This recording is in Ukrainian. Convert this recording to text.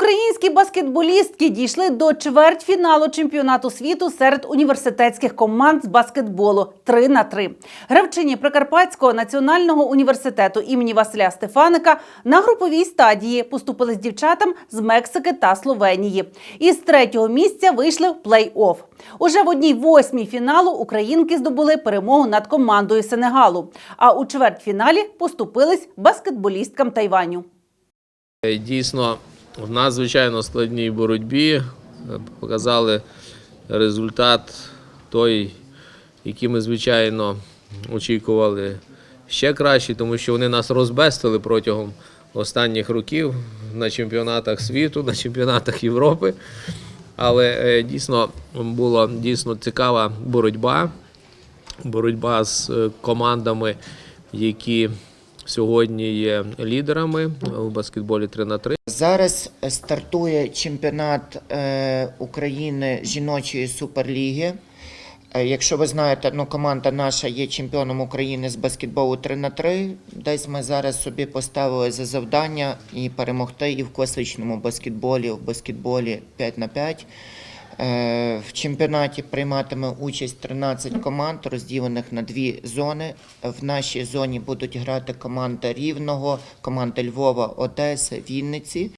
Українські баскетболістки дійшли до чвертьфіналу чемпіонату світу серед університетських команд з баскетболу 3 на 3 Гравчині Прикарпатського національного університету імені Василя Стефаника на груповій стадії поступили з дівчатам з Мексики та Словенії. І з третього місця вийшли в плей-офф. Уже в одній восьмій фіналу українки здобули перемогу над командою Сенегалу. А у чвертьфіналі поступились баскетболісткам Тайваню. Дійсно, в надзвичайно складній боротьбі е, показали результат той, який ми, звичайно, очікували ще краще, тому що вони нас розбестили протягом останніх років на чемпіонатах світу, на чемпіонатах Європи. Але е, дійсно була дійсно цікава боротьба. Боротьба з е, командами, які сьогодні є лідерами у баскетболі 3 на 3 Зараз стартує чемпіонат е, України жіночої суперліги. Е, Якщо ви знаєте, ну, команда наша є чемпіоном України з баскетболу 3 на 3 Десь ми зараз собі поставили за завдання і перемогти і в класичному баскетболі, в баскетболі 5 на 5 Е, В чемпіонаті прийматиме участь 13 команд, розділених на дві зони. В нашій зоні будуть грати команда Рівного, команда Львова, Одеси, Вінниці.